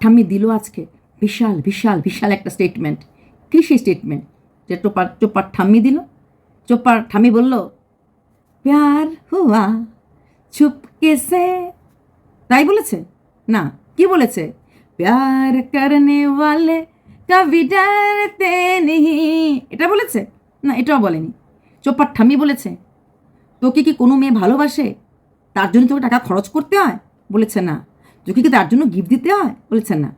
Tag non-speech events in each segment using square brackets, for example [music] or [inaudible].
ঠাম্মি দিল আজকে। বিশাল বিশাল বিশাল একটা স্টেটমেন্ট কী সেই স্টেটমেন্ট যে চোপার চোপার ঠাম্মি দিল? চোপার ঠাম্মি বলল, প্যার হুয়া চুপকে সে তাই বলেছে? না, কি বলেছে? প্যার করনে ওয়ালে কবি ডরতে নেহি এটা বলেছে? না, এটাও বলেনি। চোপার ঠাম্মি বলেছে, তোকে কি কোনো মেয়ে ভালোবাসে? তার জন্য তোকে টাকা খরচ করতে হয়? বলেছে, না। তোকে তার জন্য গিফট দিতে হয়? বলেছে না।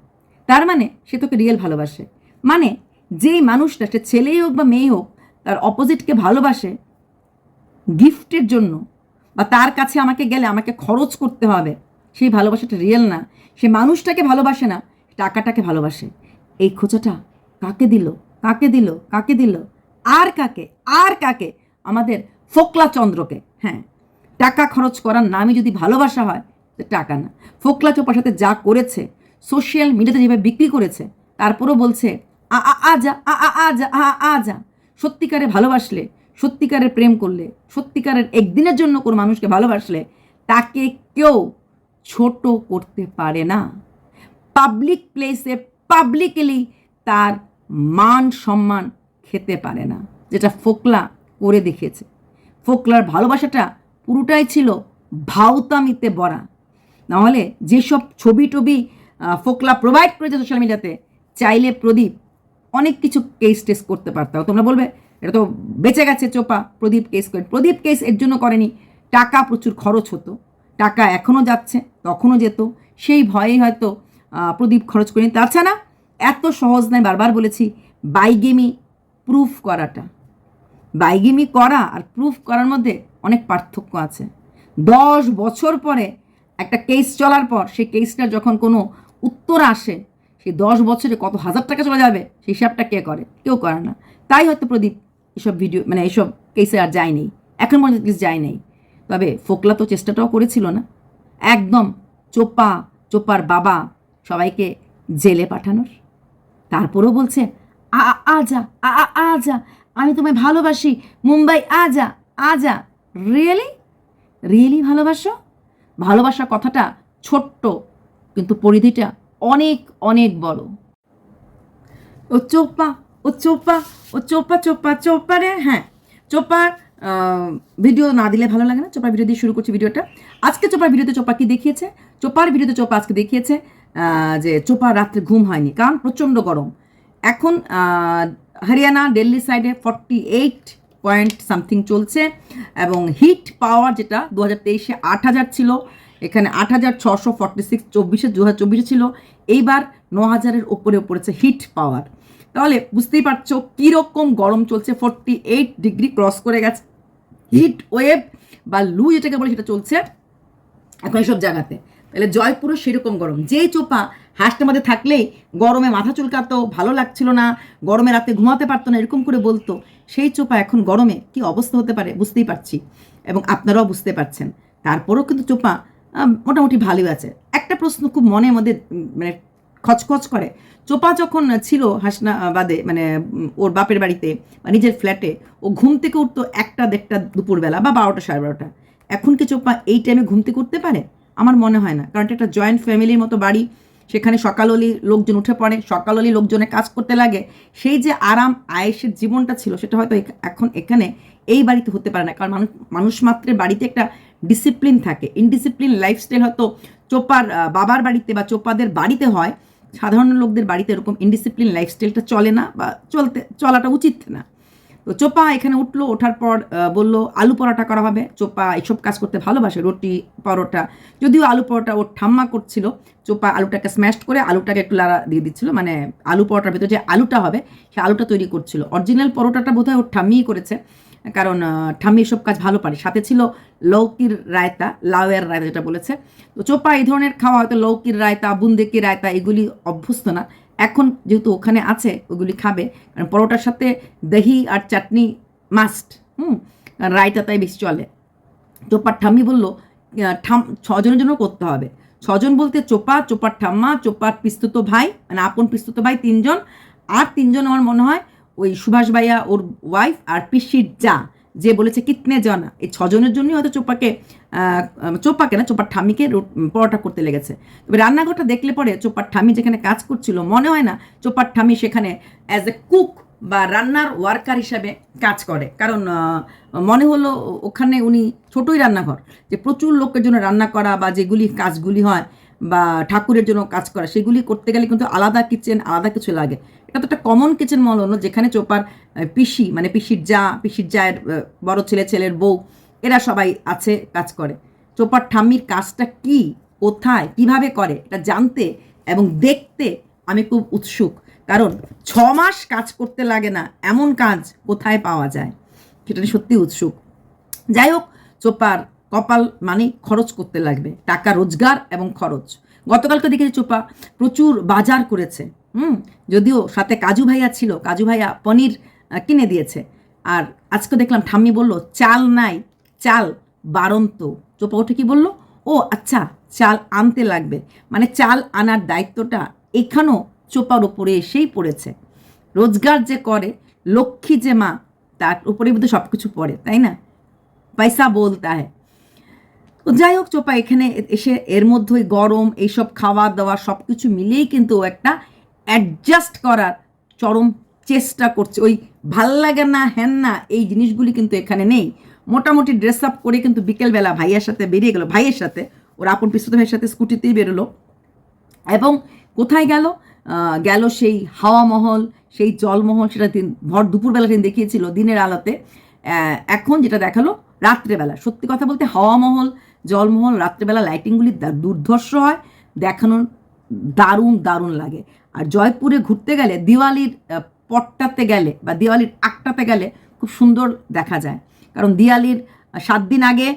তার মানে সে তোকে রিয়েল ভালোবাসে। মানে যেই মানুষটা, সে ছেলেই হোক বা মেয়ে হোক, তার অপোজিটকে ভালোবাসে গিফটের জন্য বা তার কাছে আমাকে গেলে আমাকে খরচ করতে হবে, সেই ভালোবাসাটা রিয়েল না। সে মানুষটাকে ভালোবাসে না টাকাটাকে ভালোবাসে। এই খোঁচাটা কাকে দিল? কাকে দিল? কাকে দিল? আর কাকে? আর কাকে? আমাদের ফোকলা চন্দ্রকে হ্যাঁ টাকা খরচ করার নামে যদি ভালোবাসা হয় টাকা না। ফোকলা চোপার সাথে যা করেছে সোশ্যাল মিডিয়াতে যেভাবে বিক্রি করেছে, তারপরও বলছে, আ আ আ যা, আ আ আ যা, আ আ যা। সত্যিকারে ভালোবাসলে, সত্যিকারের প্রেম করলে, সত্যিকারের একদিনের জন্য কোনো মানুষকে ভালোবাসলে, তাকে কেউ ছোট করতে পারে না। পাবলিক প্লেসে পাবলিকলি তার মান সম্মান খেতে পারে না, যেটা ফোকলা করে দেখিয়েছে। ফোকলার ভালোবাসাটা পুরোটাই ছিল ভাউতামিতে ভরা। নাহলে যেসব ছবি টবি ফোকলা প্রোভাইড করেছে সোশ্যাল মিডিয়াতে চাইলে প্রদীপ অনেক কিছু কেস টেস করতে পারতাম তোমরা বলবে, এটা তো বেঁচে গেছে চোপা, প্রদীপ কেস করে, প্রদীপ কেস এর জন্য করেনি। টাকা প্রচুর খরচ হতো। টাকা এখনও যাচ্ছে, তখনও যেত। সেই ভয়েই হয়তো প্রদীপ খরচ করেনি। তাছাড়া এত সহজ নয়, বারবার বলেছি বাইগেমি প্রুফ করাটা। বাইগেমি করা আর প্রুফ করার মধ্যে অনেক পার্থক্য আছে। দশ বছর পরে একটা কেস চলার পর সেই কেসটার যখন কোনো উত্তর আসে, সেই দশ বছরে কত হাজার টাকা চলে যাবে? সেই হিসাবটা কে করে? কেউ করে না। তাই হয়তো প্রদীপ এসব ভিডিও মানে এইসব কেসে আর যায়নি এখন পর্যন্ত কেস যায় নাই। তবে ফোকলা তো চেষ্টাটাও করেছিল না। একদম চোপা, চোপার বাবা সবাইকে জেলে পাঠানোর। তারপরেও বলছে, আ, আ- আজা আ, আ- আজা আমি তোমায় ভালোবাসি। মুম্বাই, আ যা আ যা। রিয়েলি রিয়েলি ভালোবাসো? ভালোবাসা কথাটা ছোট্ট, কিন্তু পরিধিটা অনেক অনেক বড়। ও চোপা ও চোপা ও চোপা চোপা চোপা রে হ্যাঁ। চোপার ভিডিও না দিলে ভালো লাগে না। চোপার ভিডিও দিয়ে শুরু করছি ভিডিওটা আজকে চোপার ভিডিওতে চোপা কি দেখিয়েছে? চোপার ভিডিওতে চোপা আজকে দেখিয়েছে যে চোপার রাত্রে ঘুম হয়নি, কারণ প্রচণ্ড গরম। এখন হরিয়ানা, দিল্লি সাইডে ফর্টি এইট পয়েন্ট সামথিং চলছে, এবং হিট পাওয়ার যেটা দু হাজার তেইশে আট হাজার ছিল, এখানে আট হাজার ছশো ফর্টি সিক্স চব্বিশে দু হাজার চব্বিশে ছিল, এইবার ন হাজারের ওপরে পড়েছে হিট পাওয়ার। তাহলে বুঝতেই পারছ কীরকম গরম চলছে ফোরটি এইট ডিগ্রি ক্রস করে গেছে। হিট ওয়েভ বা লু যেটাকে বলে সেটা চলছে এখন এইসব জায়গাতে। তাহলে জয়পুরও সেরকম গরম। যেই চোপা হাঁসটার মধ্যে থাকলেই গরমে মাথা চুলকাতো, ভালো লাগছিল না, গরমে রাতে ঘুমাতে পারতো না, এরকম করে বলতো। সেই চোপা এখন গরমে কি অবস্থা হতে পারে বুঝতেই পারছি এবং আপনারাও বুঝতে পারছেন। তারপরেও কিন্তু চোপা মোটামুটি ভালোই আছে। একটা প্রশ্ন খুব মনে মধ্যে মানে খচখচ করে। চোপা যখন ছিল হাসনাবাদে মানে ওর বাপের বাড়িতে বা নিজের ফ্ল্যাটে, ও ঘুম থেকে উঠতো একটা দেড়টা দুপুরবেলা বা বারোটা, সাড়ে বারোটা। এখন কি চোপা এই টাইমে ঘুম থেকে উঠতে পারে? আমার মনে হয় না। কারণ এটা একটা জয়েন্ট ফ্যামিলির মতো বাড়ি। সেখানে সকাললি লোকজন উঠে পড়ে, সকাললি লোকজনে কাজ করতে লাগে। সেই যে আরাম, আয়েসের জীবনটা ছিল, সেটা হয়তো এখন এখানে এই বাড়িতে হতে পারে না। কারণ মানুষ মানুষ মাত্রের বাড়িতে একটা ডিসিপ্লিন থাকে। ইনডিসিপ্লিন লাইফস্টাইল হয়তো চোপার বাবার বাড়িতে বা চোপাদের বাড়িতে হয়। সাধারণ লোকদের বাড়িতে এরকম ইনডিসিপ্লিন লাইফস্টাইলটা চলে না বা চলতে, চলাটা উচিত না। তো চোপা এখানে উঠল, ওঠার পর বলল, আলু পরোটা করা হবে। চোপা এইসব কাজ করতে ভালোবাসে, রুটি, পরোটা। যদিও আলু পরোটা ওর ঠাম্মা করছিল, চোপা আলুটাকে স্ম্যাশ করে আলুটাকে একটু লাড়া দিয়ে দিচ্ছিল। মানে আলু পরোটার ভেতরে যে আলুটা হবে, সে আলুটা তৈরি করছিল। অরিজিনাল পরোটাটা বোধহয় ওর ঠাম্মিই করেছে, কারণ ঠাম্মি এসব কাজ ভালো পারে। সাথে ছিল লৌকির রায়তা, লাউয়ের রায়তা যেটা বলেছে। তো চোপা এই ধরনের খাওয়া হয়তো লৌকির রায়তা বুন্দেকি রায়তা, এগুলি অভ্যস্ত না। এখন যেহেতু ওখানে আছে, ওগুলি খাবে। কারণ পরোটার সাথে দহি আর চাটনি মাস্ট হুম? রায়তা তাই বেশি চলে। চোপার ঠাম্মি বলল ঠাম, ছজনের জন্য করতে হবে। ছজন বলতে চোপা, চোপার ঠাম্মা, চোপার পিস্তুত ভাই মানে আপন পিস্তুত ভাই তিনজন। আর তিনজন আমার মনে হয় ওই সুভাষ ভাইয়া ওর ওয়াইফ আর পিসির যা। যে বলেছে কিতনে জানা, এই ছজনের জন্যই হয়তো চোপাকে চোপাকে না, চোপার ঠামিকে পরোটা করতে লেগেছে। তবে রান্নাঘরটা দেখলে পরে চোপার ঠামি যেখানে কাজ করছিল, মনে হয় না চোপার ঠামি সেখানে অ্যাজ এ কুক বা রান্নার ওয়ার্কার হিসাবে কাজ করে। কারণ মনে হলো ওখানে উনি ছোটই রান্নাঘর, যে প্রচুর লোকের জন্য রান্না করা বা যেগুলি কাজগুলি হয় বা ঠাকুরের জন্য কাজ করা, সেগুলি করতে গেলে কিন্তু আলাদা কিচেন আলাদা কিছু লাগে। এটা তো একটা কমন কিচেন মল হলো যেখানে চোপার পিসি মানে পিসির যা, পিসির জায়ের বড় ছেলে, ছেলের বউ, এরা সবাই আছে, কাজ করে। চোপার ঠাম্মির কাজটা কি, কোথায়, কীভাবে করে, এটা জানতে এবং দেখতে আমি খুব উৎসুক। কারণ ছ মাস কাজ করতে লাগে না, এমন কাজ কোথায় পাওয়া যায়? সেটা সত্যি উৎসুক। যাই হোক, চোপার কপাল মানে খরচ করতে লাগবে, টাকা রোজগার এবং খরচ। গতকালকে দেখেছি চোপা প্রচুর বাজার করেছে, হুম? যদিও সাথে কাজু ভাইয়া ছিল, কাজু ভাইয়া পনির কিনে দিয়েছে। আর আজকে দেখলাম ঠাম্মি বলল, চাল নাই, চাল বারন্ত চোপা উঠে কি বলল, ও আচ্ছা চাল আনতে লাগবে। মানে চাল আনার দায়িত্বটা এখানেও চোপার ওপরে এসেই পড়েছে। রোজগার যে করে, লক্ষ্মী যে মা, তার উপরে বোধহয় সব কিছু পড়ে, তাই না? পয়সা বলতা হ্যাঁ। তো যাই হোক, চোপা, এখানে এসে এর মধ্যে ওই গরম, এইসব খাওয়া দাওয়া সব কিছু মিলিয়েই কিন্তু একটা অ্যাডজাস্ট করার চরম চেষ্টা করছে। ওই ভালো লাগে না হ্যান না, এই জিনিসগুলি কিন্তু এখানে নেই। মোটামুটি ড্রেস আপ করে কিন্তু বিকেলবেলা ভাইয়ের সাথে বেরিয়ে গেল। ভাইয়ের সাথে, ওর আপন পিস্তুত ভাইয়ের সাথে স্কুটিতেই বেরোলো। এবং কোথায় গেল? গেল সেই হাওয়া মহল, সেই জলমহল সেটা দিন, ভর দুপুরবেলা দিন দেখিয়েছিল দিনের আলোতে। এখন যেটা দেখাল, রাত্রেবেলা। সত্যি কথা বলতে হাওয়া মহল জলমহল রাত্রেবেলা লাইটিংগুলি দুর্ধর্ষ হয়, দেখানোর দারুণ দারুণ লাগে। আর জয়পুরে ঘুরতে গেলে, দিওয়ালির পটটাতে গেলে বা দিওয়ালির আটটাতে গেলে খুব সুন্দর দেখা যায়। কারণ দিওয়ালির সাত দিন আগে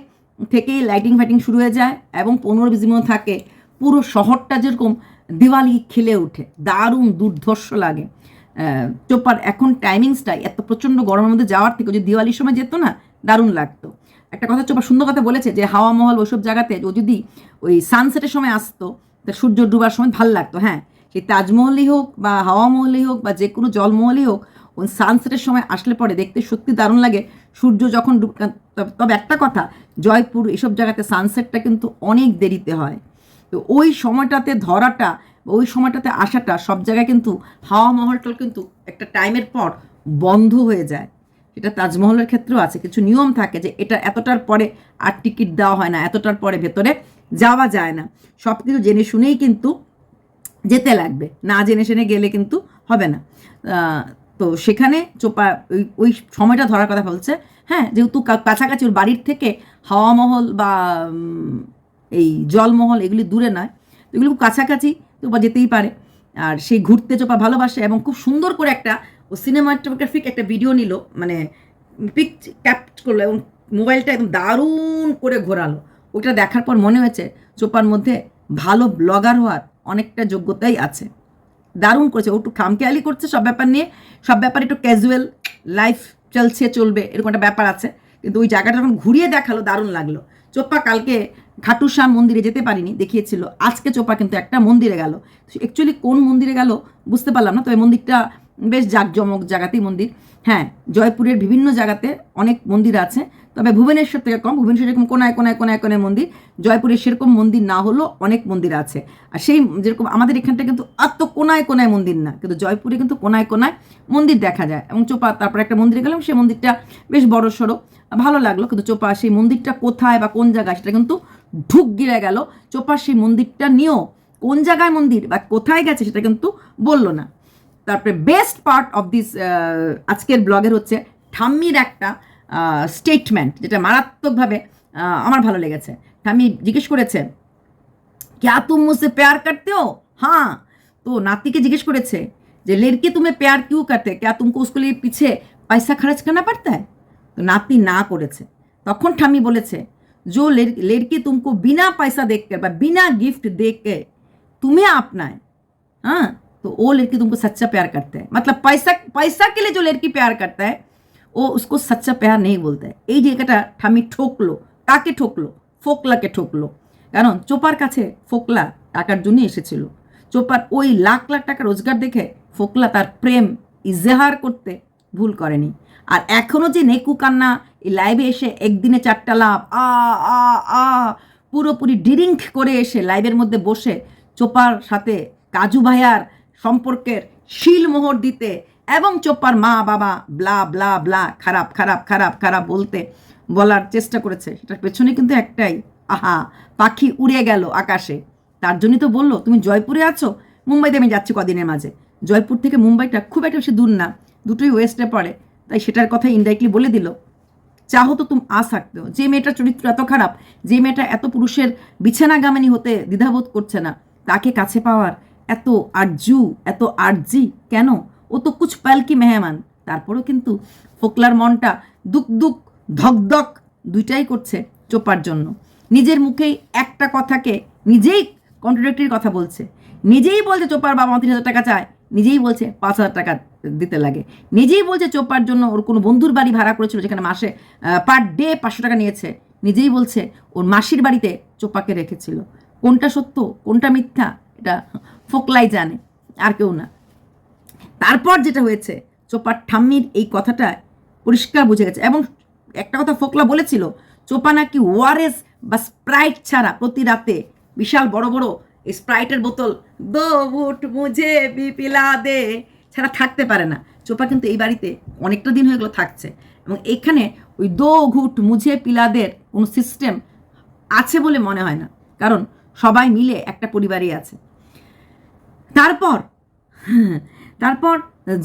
থেকেই লাইটিং ফাইটিং শুরু হয়ে যায় এবং পনেরো বিশ দিনও থাকে। পুরো শহরটা যেরকম দিওয়ালি খেলে ওঠে, দারুণ দুর্ধর্ষ লাগে। চোপার এখন টাইমিংসটাই এত প্রচণ্ড গরমের মধ্যে যাওয়ার থেকে যদি দিওয়ালির সময় যেত না, দারুণ লাগতো। একটা কথা চোপা সুন্দর কথা বলেছে যে হাওয়া মহল ওইসব জায়গাতে ও যদি ওই সানসেটের সময় আসতো, তা সূর্য ডুবার সময় ভালো লাগতো হ্যাঁ। সেই তাজমহলই হোক বা হাওয়া মহলই হোক বা যে কোনো জলমহলই হোক ওই সানসেটের সময় আসলে পরে দেখতে সত্যি দারুণ লাগে। সূর্য যখন তবে একটা কথা, জয়পুর এসব জায়গাতে সানসেটটা কিন্তু অনেক দেরিতে হয়। তো ওই সময়টাতে ধরাটা, ওই সময়টাতে আসাটা সব জায়গায় কিন্তু হাওয়া মহলটা কিন্তু একটা টাইমের পর বন্ধ হয়ে যায়। এটা তাজমহলের ক্ষেত্রেও আছে। কিছু নিয়ম থাকে যে এটা এতটার পরে আর টিকিট দেওয়া হয় না, এতটার পরে ভেতরে যাওয়া যায় না। সব কিছু জেনে শুনেই কিন্তু যেতে লাগবে, না জেনে শুনে গেলে কিন্তু হবে না। তো সেখানে চোপা, ওই ওই সময়টা ধরার কথা বলছে। হ্যাঁ যেহেতু কাছাকাছি ওর বাড়ির থেকে হাওয়া মহল বা এই জলমহল এগুলি দূরে নয়। এগুলো খুব কাছাকাছি চোপা যেতেই পারে। আর সেই ঘুরতে চোপা ভালোবাসে এবং খুব সুন্দর করে একটা ও সিনেমাটোগ্রাফিক একটা ভিডিও নিল মানে পিক ক্যাপ্ট করল এবং মোবাইলটা একদম দারুণ করে ঘোরালো। ওটা দেখার পর মনে হয়েছে চোপার মধ্যে ভালো ব্লগার হওয়ার অনেকটা যোগ্যতাই আছে। দারুণ করেছে, ও একটু খামখেয়ালি করছে সব ব্যাপার নিয়ে, সব ব্যাপার একটু ক্যাজুয়াল লাইফ চলছে, চলবে, এরকম একটা ব্যাপার আছে। কিন্তু ওই জায়গাটা যখন ঘুরিয়ে দেখাল, দারুণ লাগল। চোপ্পা কালকে খাটুশ্যাম মন্দিরে যেতে পারিনি, দেখিয়েছিল, আজকে চোপা কিন্তু একটা মন্দিরে গেল। অ্যাকচুয়ালি কোন মন্দিরে গেল বুঝতে পারলাম না, তবে মন্দিরটা বেশ জাঁকজমক জায়গাতেই মন্দির। হ্যাঁ জয়পুরের বিভিন্ন জায়গাতে অনেক মন্দির আছে, তবে ভুবনেশ্বর থেকে কম, ভুবনেশ্বর যেরকম কোনায় কোনায় কোনায় কোনায় মন্দির, জয়পুরে সেরকম মন্দির না হলেও অনেক মন্দির আছে। আর সেই যেরকম আমাদের এখানটা কিন্তু এত কোনায় কোনায় মন্দির না, কিন্তু জয়পুরে কিন্তু কোনায় কোনায় মন্দির দেখা যায়। এবং চোপা, তারপর একটা মন্দিরে গেলাম, সেই মন্দিরটা বেশ বড় সড়ো, ভালো লাগল, কিন্তু চোপা সেই মন্দিরটা কোথায় বা কোন জায়গায় সেটা কিন্তু ঢুক গিরে গেল। চোপা সেই মন্দিরটা নিয়েও কোন জায়গায় মন্দির বা কোথায় গেছে সেটা কিন্তু বলল না। তারপরে বেস্ট পার্ট অফ দিস আজকের ব্লগের হচ্ছে ঠাম্মির একটা uh, স্টেটমেন্ট যেটা মারাত্মকভাবে uh, আমার ভালো লেগেছে। ঠাম্মি জিজ্ঞেস করেছে ক্যা তুম মুসে পেয়ার করতে ও হ্যাঁ তো নাতিকে জিজ্ঞেস করেছে যে লেরকে তুমি পেয়ার কিউ করতে ক্যা তুমি উসকো পিছে পয়সা খরচ করনা পারত তো নাতি না করেছে। তখন ঠাম্মি বলেছে জো লেরকে তুমি বিনা পয়সা দেখকে বা বিনা গিফট দেখে তুমি আপনায় হ্যাঁ तो वो लड़की तुमको सच्चा प्यार करता है मतलब पैसा पैसा के लिए जो लड़की प्यार करता है ও उसको सच्चा प्यार नहीं बोलता है এই জায়গাটা ঠামি ঠকলো কাকে ঠকলো ফোকলাকে ঠকলো কারণ চোপার কাছে ফোকলা টাকার জন্য এসেছিল চোপার ওই লাখ লাখ টাকা রোজগার দেখে ফোকলা তার প্রেম ইজহার করতে ভুল করেনি আর এখনও যে নেকু কান্না এই লাইভে এসে একদিনে চারটা লাভ আ আ আ পুরোপুরি ডিরিঙ্ক করে এসে লাইভের মধ্যে বসে চোপার সাথে কাজু ভাইয়ার সম্পর্কের শিলমোহর দিতে এবং চোপার মা বাবা ব্লা ব্লা ব্লা খারাপ খারাপ খারাপ খারাপ বলতে বলার চেষ্টা করেছে। সেটার পেছনে কিন্তু একটাই, আহা, পাখি উড়ে গেল আকাশে। তার জন্যই তো বলল, তুমি জয়পুরে আছো? মুম্বাইতে আমি যাচ্ছি কদিনের মাঝে। জয়পুর থেকে মুম্বাইটা খুব একটা বেশি দূর না, দুটোই ওয়েস্টে পড়ে। তাই সেটার কথা ইনডাইরেক্টলি বলে দিল চাহো তো তুমি আ থাকতে যে মেয়েটার চরিত্র এত খারাপ, যে মেয়েটা এত পুরুষের বিছানাগামিনী হতে দ্বিধাবোধ করছে না, তাকে কাছে পাওয়ার এত আরজু, এত আরজি, কেন? ও তো কুছ পালকি মেহমান। তারপরেও কিন্তু ফোকলার মনটা দুক দুক, ধক ধক দুইটাই করছে চোপার জন্য। নিজের মুখেই একটা কথাকে নিজেই কন্ট্রাডিক্টরি কথা বলছে। নিজেই বলছে চোপার বাবা তিন হাজার টাকা চায়, নিজেই বলছে পাঁচ হাজার টাকা দিতে লাগে। নিজেই বলছে চোপার জন্য ওর কোনো বন্ধুর বাড়ি ভাড়া করেছিল যেখানে মাসে পার ডে পাঁচশো টাকা নিয়েছে। নিজেই বলছে ওর মাসির বাড়িতে চোপাকে রেখেছিল। কোনটা সত্য, কোনটা মিথ্যা এটা ফোকলাই জানে, আর কেউ না। তারপর যেটা হয়েছে, চোপার ঠাম্মির এই কথাটা পরিষ্কার বুঝে গেছে। এবং একটা কথা ফোকলা বলেছিল, চোপা নাকি ওয়ারেস বা স্প্রাইট ছাড়া প্রতি রাতে বিশাল বড় বড় এই স্প্রাইটের বোতল দো বুট মুঝে বি পিলা দে ছাড়া থাকতে পারে না। চোপা কিন্তু এই বাড়িতে অনেকটা দিন হয়ে গেলো থাকছে। এবং এখানে ওই দো ঘুট মুঝে পিলাদের কোনো সিস্টেম আছে বলে মনে হয় না। কারণ সবাই মিলে একটা পরিবারই আছে। তারপর তারপর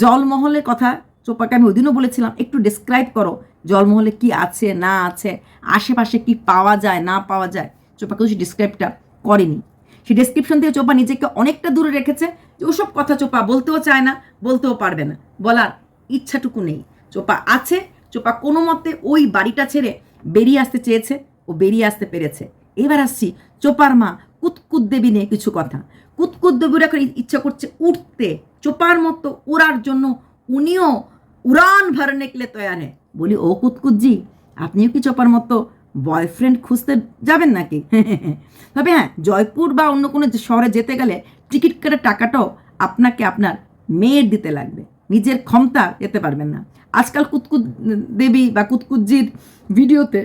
জলমহলের কথা চোপাকে আমি ওদিনও বলেছিলাম, একটু ডিসক্রাইব করো জলমহলে কি আছে, না আছে, আশেপাশে কি পাওয়া যায়, না পাওয়া যায়। চোপা কিছু ডিসক্রাইবটা করেনি। সেই ডেসক্রিপশন থেকে চোপা নিজেকে অনেকটা দূরে রেখেছে যে ওসব কথা চোপা বলতেও চায় না, বলতেও পারবে না। বলার ইচ্ছাটুকু নেই। চোপা আছে, চোপা কোনো মতে ওই বাড়িটা ছেড়ে বেরিয়ে আসতে চেয়েছে, ও বেরিয়ে আসতে পেরেছে। এবার আসছি চোপার মা কুতকুত দেবী নিয়ে কিছু কথা। কুতকুত দেবীর এখন ইচ্ছা করছে উঠতে। চোপার মতো উড়ার জন্য উনিও উড়ান ভর নেকলে তয়ানে বলি, ও কুতকুতজি, আপনিও কি চোপার মতো বয়ফ্রেন্ড খুঁজতে যাবেন নাকি? [laughs] তবে হ্যাঁ জয়পুর বা অন্য কোনো শহরে যেতে গেলে টিকিট কাটার টাকাটাও আপনাকে আপনার মেয়ের দিতে লাগবে। নিজের ক্ষমতা যেতে পারবেন না। আজকাল কুতকুত দেবী বা কুতকুতজির ভিডিওতে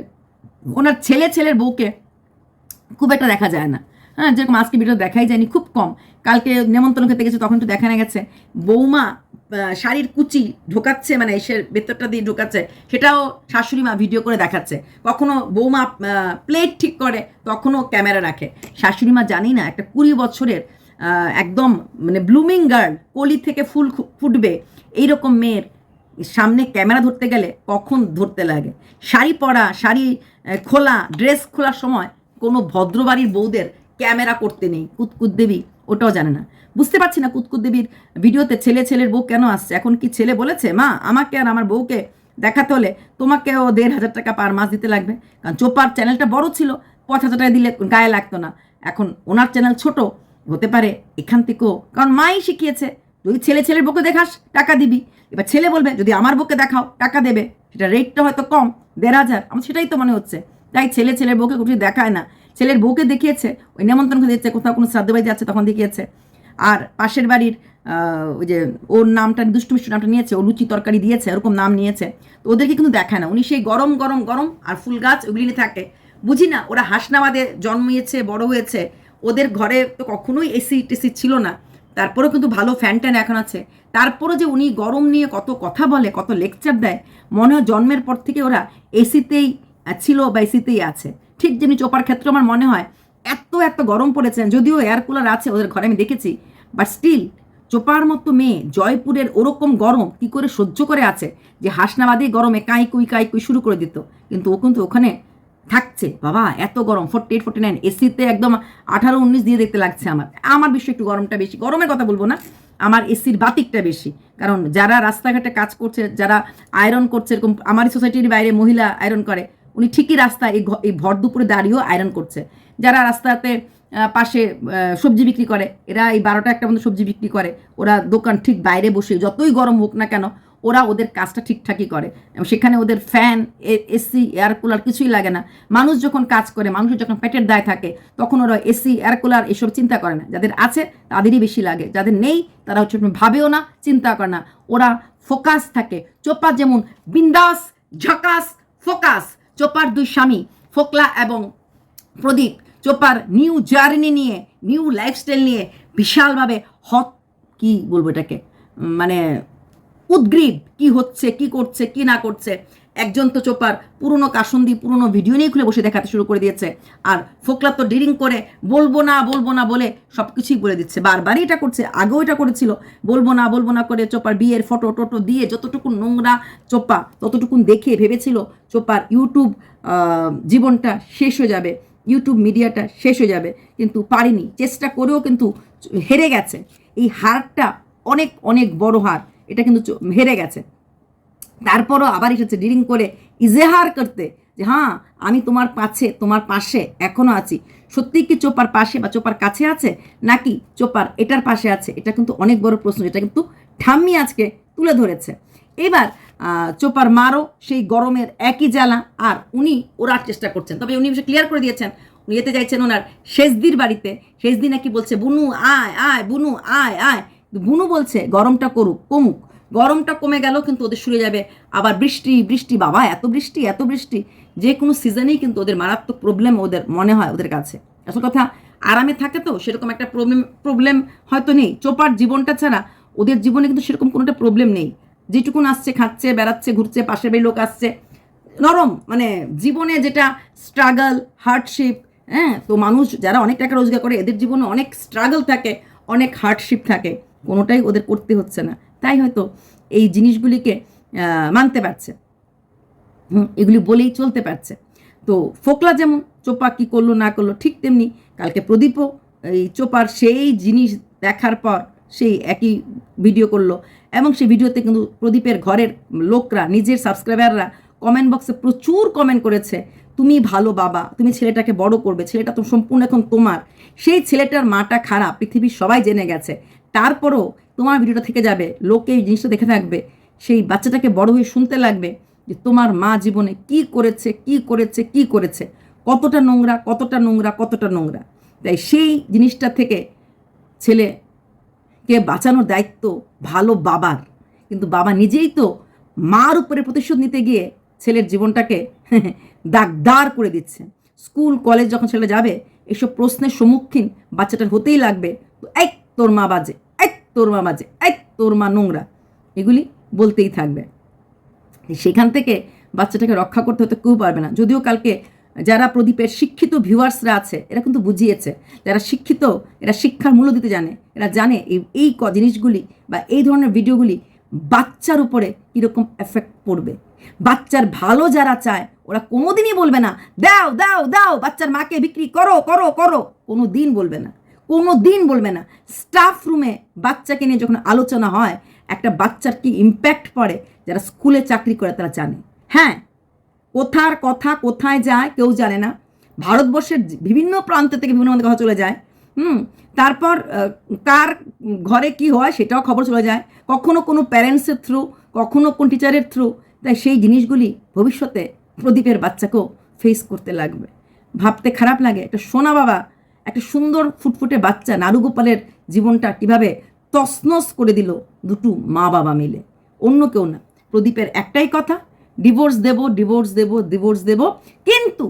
ওনার ছেলে, ছেলের বউকে খুব একটা দেখা যায় না। হ্যাঁ যেরকম আজকে ভিডিও দেখাই যায়নি, খুব কম। কালকে নেমন্তন্ন খেতে গেছে, তখন তো দেখা না গেছে। বৌমা শাড়ির কুচি ঢোকাচ্ছে মানে এসে ভেতরটা দিয়ে ঢোকাচ্ছে, সেটাও শাশুড়ি মা ভিডিও করে দেখাচ্ছে। কখনো বৌমা প্লেট ঠিক করে, তখনও ক্যামেরা রাখে। শাশুড়ি মা জানি না, একটা কুড়ি বছরের একদম মানে ব্লুমিং গার্ল কলি থেকে ফুল ফুটবে, এইরকম মেয়ের সামনে ক্যামেরা ধরতে গেলে কখন ধরতে লাগে? শাড়ি পরা, শাড়ি খোলা ড্রেস খোলার সময় কোনো ভদ্রবাড়ির বউদের ক্যামেরা করতে নেই। কুতকুত দেবী, ওটাও জানে না। বুঝতে পারছি না কুতকুত দেবীর ভিডিওতে ছেলে ছেলের বউ কেন আসছে? এখন কি ছেলে বলেছে? মা, আমাকে আর আমার বউকে দেখাতে হলে তোমাকেও দেড় হাজার টাকা পার মাস দিতে লাগবে। কারণ চোপার চ্যানেলটা বড় ছিল, পাঁচ হাজার টাকা দিলে গায়ে লাগতো না। এখন ওনার চ্যানেল ছোট, হতে পারে এখান থেকেও। কারণ মাই শিখিয়েছে যদি ছেলে ছেলের বউকে দেখাস, টাকা দিবি। এবার ছেলে বলবে, যদি আমার বউকে দেখাও, টাকা দেবে। সেটা রেটটা হয়তো কম, দেড় হাজার। আমার সেটাই তো মনে হচ্ছে। তাই ছেলে ছেলের বউকে কিছু দেখায় না। ছেলের বউকে দেখিয়েছে, ওই নেমন্ত্রণ দিচ্ছে কোথাও কোনো শ্রাদ্ধ বাড়ি যাচ্ছে, তখন দেখিয়েছে। আর পাশের বাড়ির ওই যে ওর নামটা, দুষ্টু মিষ্টু নামটা নিয়েছে, ও লুচি তরকারি দিয়েছে, ওরকম নাম নিয়েছে। তো ওদেরকে কিন্তু দেখায় না। উনি সেই গরম গরম গরম আর ফুল গাছ ওগুলি নিয়ে থাকে। বুঝি না, ওরা হাসনাবাদে জন্মিয়েছে, বড় হয়েছে। ওদের ঘরে তো কখনোই এসি টেসি ছিল না। তারপরেও কিন্তু ভালো ফ্যান ট্যান এখন আছে। তারপরও যে উনি গরম নিয়ে কত কথা বলে, কত লেকচার দেয়, মনে হয় জন্মের পর থেকে ওরা এসিতেই ছিল বা এসিতেই আছে। ঠিক যেমনি চোপার ক্ষেত্রে আমার মনে হয়, এত এত গরম পড়েছেন যদিও এয়ার কুলার আছে ওদের ঘরে আমি দেখেছি বাট স্টিল চোপার মতো মেয়ে জয়পুরের ওরকম গরম কি করে সহ্য করে আছে যে হাসনাবাদী গরমে কাই কুই কাই কুই শুরু করে দিত। কিন্তু ও কিন্তু ওখানে থাকছে, বাবা এত গরম ফোর্টি এইট ফোর্টি নাইন এসিতে একদম আঠারো, উনিশ দিয়ে দেখতে লাগছে আমার। আমার বিশ্ব একটু গরমটা বেশি, গরমের কথা বলব না, আমার এসির বাতিকটা বেশি। কারণ যারা রাস্তাঘাটে কাজ করছে, যারা আয়রন করছে, এরকম আমার সোসাইটির বাইরে মহিলা আয়রন করে উনি ঠিকই রাস্তায় এই এই ভর দুপুরে দাঁড়িয়েও আয়রন করছে। যারা রাস্তাতে পাশে সবজি বিক্রি করে, এরা এই বারোটা একটা মধ্যে সবজি বিক্রি করে, ওরা দোকান ঠিক বাইরে বসে, যতই গরম হোক না কেন, ওরা ওদের কাজটা ঠিকঠাকই করে। সেখানে ওদের ফ্যান এসি এয়ার কুলার কিছুই লাগে না। মানুষ যখন কাজ করে, মানুষের যখন পেটের দায় থাকে, তখন ওরা এসি এয়ার কুলার এসব চিন্তা করে না। যাদের আছে, তাদেরই বেশি লাগে। যাদের নেই, তারা হচ্ছে ভাবেও না, চিন্তা করে না। ওরা ফোকাস থাকে। চোপা যেমন, বিন্দাস, ঝাকাস ফোকাস চোপার দুই স্বামী, ফোকলা এবং প্রদীপ। চোপার নিউ জার্নি নিয়ে নিউ লাইফস্টাইল নিয়ে বিশালভাবে হত, কি বলব এটাকে? মানে উদ্গ্রীব, কি হচ্ছে, কি করছে, কি না করছে। একজন তো চোপার পুরনো কাসন্দি, পুরনো ভিডিও নিয়ে খুলে বসে দেখাতে শুরু করে দিয়েছে। আর ফোকলা তো ডিরিং করে বলব না বলব না বলে সব কিছুই বলে দিচ্ছে। বারবারই এটা করছে, আগেও এটা করেছিল। বলব না বলব না করে চোপার বিয়ের ফটো টোটো দিয়ে যতটুকু নোংরা চোপা ততটুকুন দেখে ভেবেছিল চোপার ইউটিউব জীবনটা শেষ হয়ে যাবে, ইউটিউব মিডিয়াটা শেষ হয়ে যাবে। কিন্তু পারিনি, চেষ্টা করেও কিন্তু হেরে গেছে। এই হারটা অনেক অনেক বড় হার। এটা কিন্তু হেরে গেছে। তারপরও আবার এসেছে ডিরিং করে ইজেহার করতে যে হ্যাঁ আমি তোমার পাশে তোমার পাশে, এখনও আছি। সত্যি কি চোপার পাশে বা চোপার কাছে আছে? নাকি চোপার এটার পাশে আছে? এটা কিন্তু অনেক বড় প্রশ্ন, এটা কিন্তু ঠাম্মি আজকে তুলে ধরেছে। এবার চোপার মারও সেই গরমের একই জ্বালা আর উনি ওরার চেষ্টা করছেন। তবে উনি ক্লিয়ার করে দিয়েছেন, উনি যেতে চাইছেন ওনার শেষদির বাড়িতে। শেষদি নাকি বলছে, বুনু, আয় আয়, বুনু, আয় আয়। বুনু বলছে, গরমটা করুক, কমুক। গরমটা কমে গেল কিন্তু ওদের শুরু যাবে। আবার বৃষ্টি বৃষ্টি, বাবা, এত বৃষ্টি এত বৃষ্টি। যে কোনো সিজনেই কিন্তু ওদের মারাত্মক প্রবলেম ওদের মনে হয় ওদের কাছে। আসল কথা, আরামে থাকে তো, সেরকম একটা প্রবলেম প্রবলেম হয়তো নেই। চোপার জীবনটা ছাড়া ওদের জীবনে কিন্তু সেরকম কোনোটা প্রবলেম নেই। যেটুকুন আসছে, খাচ্ছে, বেড়াচ্ছে, ঘুরছে, পাশের বাড়ির লোক আসছে, নরম। মানে জীবনে যেটা স্ট্রাগল হার্ডশিপ হ্যাঁ তো মানুষ যারা অনেক টাকা রোজগার করে, এদের জীবনে অনেক স্ট্রাগল থাকে, অনেক হার্ডশিপ থাকে। কোনোটাই ওদের করতে হচ্ছে না। তাই হয়তো এই জিনিসগুলিকে মানতে পারছে। এগুলি বলেই চলতে পারছে। তো ফোকলা যেমন চোপা কি করল, না করল, ঠিক তেমনি কালকে প্রদীপও এই চোপার সেই জিনিস দেখার পর সেই একই ভিডিও করল এবং সেই ভিডিওতে কিন্তু প্রদীপের ঘরের লোকরা, নিজের সাবস্ক্রাইবাররা কমেন্ট বক্সে প্রচুর কমেন্ট করেছে, তুমি ভালো বাবা, তুমি ছেলেটাকে বড় করবে, ছেলেটা তো সম্পূর্ণ এখন তোমার। সেই ছেলেটার মাটা খারাপ, পৃথিবীর সবাই জেনে গেছে। তারপরও তোমার ভিডিওটা থেকে যাবে, লোকে এই জিনিসটা দেখে থাকবে, সেই বাচ্চাটাকে বড় হয়ে শুনতে লাগবে যে তোমার মা জীবনে কি করেছে কি করেছে কি করেছে, কতটা নোংরা কতটা নোংরা কতটা নোংরা। তাই সেই জিনিসটা থেকে ছেলেকে বাঁচানোর দায়িত্ব ভালো বাবার। কিন্তু বাবা নিজেই তো মার উপরে প্রতিশোধ নিতে গিয়ে ছেলের জীবনটাকে [laughs] দাগদার করে দিচ্ছে। স্কুল, কলেজ যখন ছেলে যাবে, এসব প্রশ্নের সম্মুখীন বাচ্চাটার হতেই লাগবে। তো এক তোর মা বাজে। তোর মা বাজে এক তোর মা নোংরা। এগুলি বলতেই থাকবে। সেখান থেকে বাচ্চাটাকে রক্ষা করতে হতে কেউ পারবে না। যদিও কালকে যারা প্রদীপের শিক্ষিত ভিউয়ার্সরা আছে, এরা কিন্তু বুঝিয়েছে, যারা শিক্ষিত, এরা শিক্ষার মূল্য দিতে জানে, এরা জানে এই এই ক, জিনিসগুলি বা এই ধরনের ভিডিওগুলি বাচ্চার উপরে কীরকম এফেক্ট পড়বে। বাচ্চার ভালো যারা চায়, ওরা কোনোদিনই বলবে না, দাও দাও দাও, বাচ্চার মাকে বিক্রি করো করো করো। কোনো দিন বলবে না। কোনো দিন বলবে না। স্টাফ রুমে বাচ্চাকে নিয়ে যখন আলোচনা হয়, একটা বাচ্চার কি ইম্প্যাক্ট পড়ে যারা স্কুলে চাকরি করে তারা জানে। হ্যাঁ কোথার কথা কোথায় যায় কেউ জানে না। ভারতবর্ষের বিভিন্ন প্রান্ত থেকে বিভিন্ন মধ্যে কথা চলে যায়। হুম, তারপর কার ঘরে কি হয় সেটাও খবর চলে যায়। কখনো কোনো প্যারেন্টসের থ্রু কখনো কোন টিচারের থ্রু তাই সেই জিনিসগুলি ভবিষ্যতে প্রদীপের বাচ্চাকেও ফেস করতে লাগবে। ভাবতে খারাপ লাগে। একটা সোনা বাবা একটা সুন্দর ফুটফুটে বাচ্চা নারুগোপালের জীবনটা কীভাবে তসনস করে দিল দুটো মা বাবা মিলে। অন্য কেউ না। প্রদীপের একটাই কথা, ডিভোর্স দেব ডিভোর্স দেব ডিভোর্স দেব। কিন্তু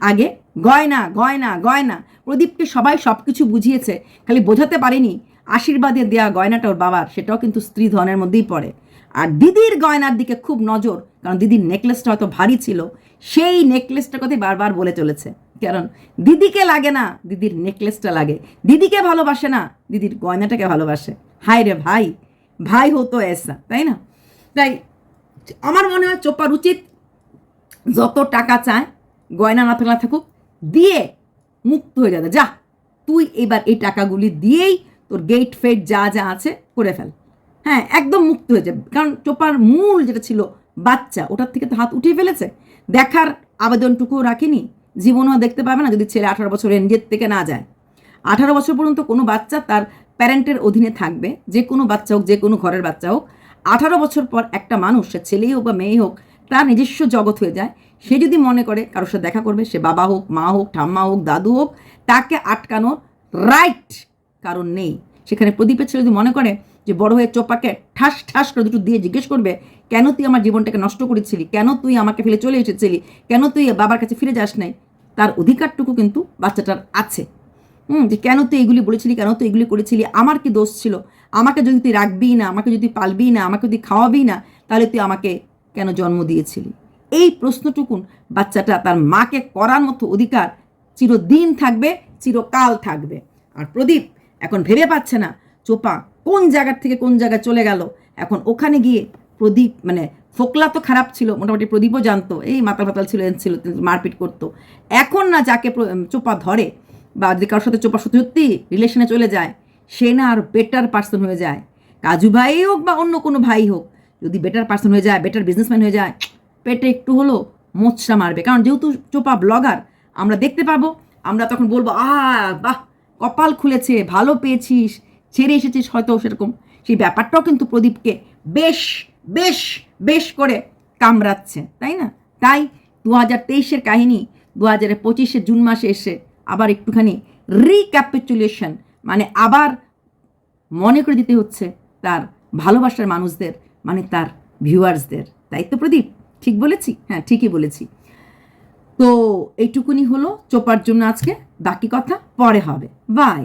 আগে, গয়না গয়না গয়না। প্রদীপকে সবাই সব কিছু বুঝিয়েছে, খালি বোঝাতে পারেনি। আশীর্বাদে দেওয়া গয়নাটা ওর বাবার, সেটাও কিন্তু স্ত্রী ধনের মধ্যেই পড়ে। আর দিদির গয়নার দিকে খুব নজর, কারণ দিদির নেকলেসটা হয়তো ভারী ছিল। সেই নেকলেসটার কথাই বারবার বলে চলেছে। কারণ দিদিকে লাগে না, দিদির নেকলেসটা লাগে। দিদিকে ভালোবাসে না, দিদির গয়নাটাকে ভালোবাসে। হায় রে ভাই ভাই হতো এসা, তাই না? তাই আমার মনে হয় চোপার উচিত যত টাকা চায়, গয়না না থাকলে থাকুক, দিয়ে মুক্ত হয়ে যাবে। যা, তুই এবার এই টাকাগুলি দিয়েই তোর গেট ফেট যা যা আছে করে ফেল। হ্যাঁ একদম মুক্ত হয়ে যাবে। কারণ চোপার মূল যেটা ছিল বাচ্চা, ওটার থেকে তো হাত উঠিয়ে ফেলেছে। দেখার আবেদনটুকুও রাখিনি। জীবনও দেখতে পাবে না যদি ছেলে আঠারো বছর নিজের থেকে না যায়। আঠারো বছর পর্যন্ত কোনো বাচ্চা তার প্যারেন্টের অধীনে থাকবে, যে কোনো বাচ্চা হোক, যে কোনো ঘরের বাচ্চা হোক। আঠারো বছর পর একটা মানুষ, সে ছেলেই হোক বা মেয়ে হোক, তার নিজস্ব জগৎ হয়ে যায়। সে যদি মনে করে কারোর সাথে দেখা করবে, সে বাবা হোক, মা হোক, ঠাম্মা হোক, দাদু হোক, তাকে আটকানোর রাইট কারণ নেই। সেখানে প্রদীপের ছেলে যদি মনে করে যে বড় হয়ে চোপাকে ঠাস ঠাস করে দুটো দিয়ে জিজ্ঞেস করবে, কেন তুই আমার জীবনটাকে নষ্ট করেছিলি? কেন তুই আমাকে ফেলে চলে এসেছিলি? কেন তুই বাবার কাছে ফিরে যাস নাই? তার অধিকারটুকু কিন্তু বাচ্চাটার আছে। হুম, যে কেন তুই এগুলি বলেছিলি, কেন তুই এগুলি করেছিলি? আমার কি দোষ ছিল? আমাকে যদি তুই রাখবি না, আমাকে যদি পালবি না, আমাকে যদি খাওয়াবি না, তাহলে তুই আমাকে কেন জন্ম দিয়েছিলি? এই প্রশ্নটুকুন বাচ্চাটা তার মাকে করার মতো অধিকার চিরদিন থাকবে, চিরকাল থাকবে। আর প্রদীপ এখন ভেবে পাচ্ছে না, চোপা কোন জায়গার থেকে কোন জায়গায় চলে গেল? এখন ওখানে গিয়ে প্রদীপ মানে ফোকলা তো খারাপ ছিল, মোটামুটি প্রদীপও জানতো, এই মাতাল ফাতাল ছিল ছিল মারপিট করতো। এখন না যাকে চোপা ধরে বা যদি কারোর সাথে চোপা সত্যি রিলেশনে চলে যায়, সে না আর বেটার পার্সন হয়ে যায়। কাজু ভাই হোক বা অন্য কোনো ভাই হোক, যদি বেটার পার্সন হয়ে যায় বেটার বিজনেসম্যান হয়ে যায়, পেটে একটু হলো মোচটা মারবে। কারণ যেহেতু চোপা ব্লগার আমরা দেখতে পাবো, আমরা তখন বলব, আহ, বাহ, কপাল খুলেছে, ভালো পেয়েছিস। ছেড়ে এসেছিস হয়তো সেরকম। সেই ব্যাপারটাও কিন্তু প্রদীপকে বেশ বেশ বেশ করে কামড়াচ্ছে, তাই না? তাই দু হাজার তেইশের কাহিনী দু হাজার পঁচিশে জুন মাসে এসে আবার একটুখানি রিক্যাপিচুলেশন মানে আবার মনে করে দিতে হচ্ছে তার ভালোবাসার মানুষদের মানে তার ভিউয়ার্সদের তাই তো প্রদীপ? ঠিক বলেছি? হ্যাঁ ঠিকই বলেছি। তো এইটুকুনি হলো চোপার জন্য আজকে, বাকি কথা পরে হবে। বাই